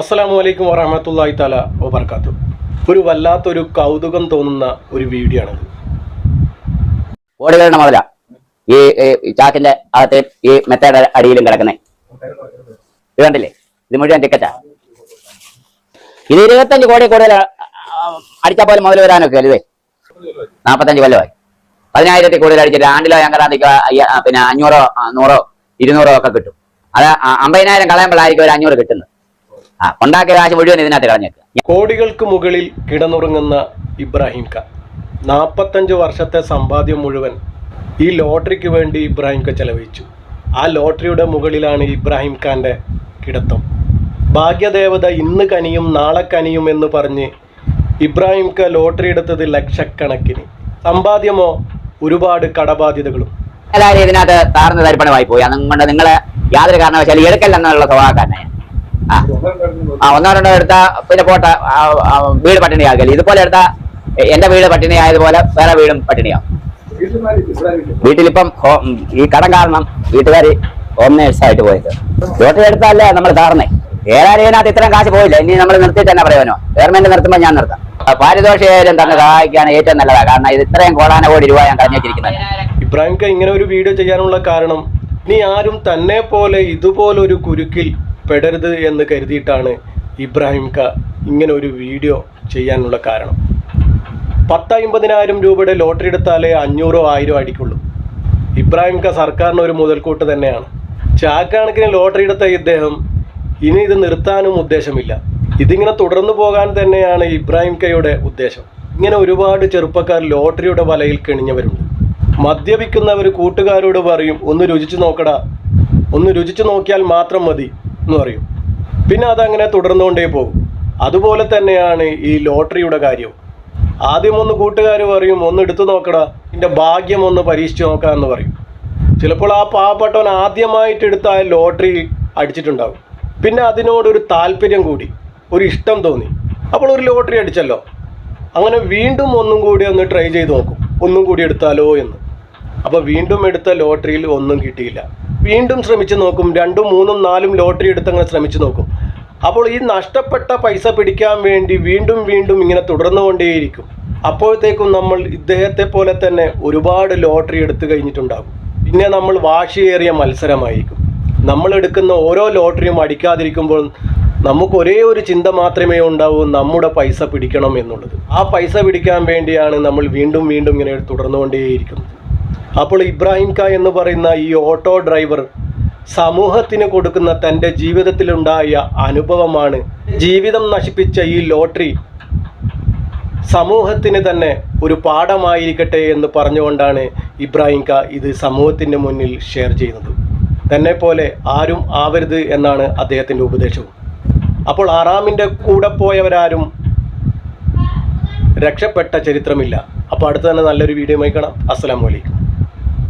അസ്സലാമു വലൈക്കും വറഹമത്തല്ലാഹി താല വബർക്കാത്തു ഒരു വല്ലാത്തൊരു കൗതുകം തോന്നുന്ന ഒരു വീഡിയോ ആണത് കോടികളുടെ മുതല. ഈ ചാക്കിന്റെ അകത്ത് ഈ മെത്തയുടെ അടിയിലും കിടക്കുന്നേ. ഇത് കണ്ടില്ലേ? ഇത് മുഴുവൻ ടിക്കറ്റാ ഇത് ഇരുപത്തഞ്ച് കോടി കൂടുതൽ അടിച്ചാൽ പോലും മുതൽ വരാനൊക്കെ അല്ലേ നാപ്പത്തഞ്ച് കൊല്ലമായി. പതിനായിരത്തിൽ കൂടുതൽ അടിച്ചിട്ട് ആണ്ടിലോ ഞങ്ങറാന്തിക്കോ പിന്നെ അഞ്ഞൂറോ നൂറോ ഇരുന്നൂറോ ഒക്കെ കിട്ടും. അത് അമ്പതിനായിരം കളയുമ്പോഴായിരിക്കും ഒരു അഞ്ഞൂറ് കിട്ടുന്നത്. ആ ഉണ്ടാക്കിയ കാശ് മുഴുവൻ ഇതിനകത്ത് കളഞ്ഞേക്കുക കോടികൾക്ക് മുകളിൽ കിടന്നുറങ്ങുന്ന ഇബ്രാഹിം ഖാൻ നാൽപ്പത്തഞ്ച് വർഷത്തെ സമ്പാദ്യം മുഴുവൻ ഈ ലോട്ടറിക്ക് വേണ്ടി ഇബ്രാഹിം ഖാൻ ചെലവഴിച്ചു. ആ ലോട്ടറിയുടെ മുകളിലാണ് ഇബ്രാഹിം ഖാന്റെ കിടത്തം. ഭാഗ്യദേവത ഇന്ന് കനിയും നാളെ കനിയും എന്ന് പറഞ്ഞ് ഇബ്രാഹിം ഖാൻ ലോട്ടറി എടുത്തത് ലക്ഷക്കണക്കിന്. സമ്പാദ്യമോ ഒരുപാട് കടബാധ്യതകളും. എല്ലാവരും ഇതിനകത്ത് താർന്ന് തരിപ്പണമായി പോയി. അതുകൊണ്ട് നിങ്ങളെ യാതൊരു കാരണവശാലും എടുക്കല്ലെന്നുള്ള സ്വഭാവക്കാരനാണ് ആ ഒന്നോ രണ്ടോ എടുത്ത പിന്നെ പോട്ട. വീട് പട്ടിണിയാകൽ ഇതുപോലെ എടുത്ത എന്റെ വീട് പട്ടിണിയായതുപോലെ വേറെ വീടും പട്ടിണിയാവും വീട്ടിലിപ്പം ഈ കടം കാരണം വീട്ടുകാര് ഹോം നേഴ്സായിട്ട് പോയത്. ലോട്ടറി എടുത്താലേ നമ്മൾ താർന്നേ ഏതായാലും ഇത്രയും കാശ് പോയില്ല? ഇനി നമ്മൾ നിർത്തിയിട്ട് തന്നെ പറയുമോ ഗവൺമെന്റ് നിർത്തുമ്പോൾ ഞാൻ നിർത്താം. പാരിതോഷികം തന്നെ സഹായിക്കുകയാണ് ഏറ്റവും നല്ലതാണ് കാരണം ഇത് ഇത്രയും കോടാന കോടി രൂപ ഞാൻ കഴിഞ്ഞിരിക്കുന്നത് വെച്ചിരിക്കുന്നത് ഇബ്രാഹിം ഖാൻ ഇങ്ങനെ ഒരു വീഡിയോ ചെയ്യാനുള്ള കാരണം ഇനി ആരും തന്നെ പോലെ ഇതുപോലൊരു കുരുക്കിൽ പെടരുത് എന്ന് കരുതിയിട്ടാണ് ഇബ്രാഹിം ക ഇങ്ങനെ ഒരു വീഡിയോ ചെയ്യാനുള്ള കാരണം. പത്ത് അമ്പതിനായിരം രൂപയുടെ ലോട്ടറി എടുത്താലേ അഞ്ഞൂറോ ആയിരോ അടിക്കുള്ളൂ. ഇബ്രാഹിം ക സർക്കാരിന് ഒരു മുതൽക്കൂട്ട് തന്നെയാണ്. ചാക്കണക്കിന് ലോട്ടറി എടുത്ത ഇദ്ദേഹം ഇനി ഇത് നിർത്താനും ഉദ്ദേശമില്ല. ഇതിങ്ങനെ തുടർന്നു പോകാൻ തന്നെയാണ് ഇബ്രാഹിം കയുടെ ഉദ്ദേശം. ഇങ്ങനെ ഒരുപാട് ചെറുപ്പക്കാർ ലോട്ടറിയുടെ വലയിൽ കെണിഞ്ഞവരുണ്ട്. മദ്യപിക്കുന്നവർ കൂട്ടുകാരോട് പറയും ഒന്ന് രുചിച്ചു നോക്കടാ. ഒന്ന് രുചിച്ചു നോക്കിയാൽ മാത്രം മതി. എന്ന് പറയും. പിന്നെ അതങ്ങനെ തുടർന്നുകൊണ്ടേ പോകും. അതുപോലെ തന്നെയാണ് ഈ ലോട്ടറിയുടെ കാര്യവും ആദ്യം ഒന്ന് കൂട്ടുകാർ പറയും ഒന്ന് എടുത്തു നോക്കടാ നിന്റെ ഭാഗ്യം ഒന്ന് പരീക്ഷിച്ചു നോക്കാമെന്ന് പറയും. ചിലപ്പോൾ ആ പാവപ്പെട്ടവൻ ആദ്യമായിട്ട് എടുത്ത ആ ലോട്ടറി അടിച്ചിട്ടുണ്ടാകും പിന്നെ അതിനോടൊരു താല്പര്യം കൂടി ഒരു ഇഷ്ടം തോന്നി. അപ്പോൾ ഒരു ലോട്ടറി അടിച്ചല്ലോ. അങ്ങനെ വീണ്ടും ഒന്നും കൂടി ഒന്ന് ട്രൈ ചെയ്ത് നോക്കും ഒന്നും കൂടി എടുത്താലോ എന്ന്. അപ്പോൾ വീണ്ടും എടുത്ത ലോട്ടറിയിൽ ഒന്നും കിട്ടിയില്ല. വീണ്ടും ശ്രമിച്ചു നോക്കും. രണ്ടും മൂന്നും നാലും ലോട്ടറി എടുത്തങ്ങനെ ശ്രമിച്ചു നോക്കും. അപ്പോൾ ഈ നഷ്ടപ്പെട്ട പൈസ പിടിക്കാൻ വേണ്ടി വീണ്ടും വീണ്ടും ഇങ്ങനെ തുടർന്നുകൊണ്ടേയിരിക്കും. അപ്പോഴത്തേക്കും നമ്മൾ ഇദ്ദേഹത്തെ പോലെ തന്നെ ഒരുപാട് ലോട്ടറി എടുത്തു കഴിഞ്ഞിട്ടുണ്ടാകും. പിന്നെ നമ്മൾ വാശിയേറിയ മത്സരമായിരിക്കും. നമ്മൾ എടുക്കുന്ന ഓരോ ലോട്ടറിയും അടിക്കാതിരിക്കുമ്പോൾ നമുക്ക് ഒരേ ഒരു ചിന്ത മാത്രമേ ഉണ്ടാവൂ നമ്മുടെ പൈസ പിടിക്കണം എന്നുള്ളത്. ആ പൈസ പിടിക്കാൻ വേണ്ടിയാണ് നമ്മൾ വീണ്ടും വീണ്ടും ഇങ്ങനെ തുടർന്നുകൊണ്ടേയിരിക്കുന്നത്. അപ്പോൾ ഇബ്രാഹിം ഖാ എന്ന് പറയുന്ന ഈ ഓട്ടോ ഡ്രൈവർ സമൂഹത്തിന് കൊടുക്കുന്ന തന്റെ ജീവിതത്തിലുണ്ടായ അനുഭവമാണ്. ജീവിതം നശിപ്പിച്ച ഈ ലോട്ടറി സമൂഹത്തിന് തന്നെ ഒരു പാഠമായിരിക്കട്ടെ എന്ന് പറഞ്ഞുകൊണ്ടാണ് ഇബ്രാഹിം ഖാ ഇത് സമൂഹത്തിന്റെ മുന്നിൽ ഷെയർ ചെയ്യുന്നത്. തന്നെ പോലെ ആരും ആവരുത് എന്നാണ് അദ്ദേഹത്തിന്റെ ഉപദേശവും. അപ്പോൾ ആറാമിന്റെ കൂടെ പോയവരാരും രക്ഷപ്പെട്ട ചരിത്രമില്ല. അപ്പോൾ അടുത്ത് തന്നെ നല്ലൊരു വീഡിയോ കാണാം. അസ്സലാമു അലൈക്കും.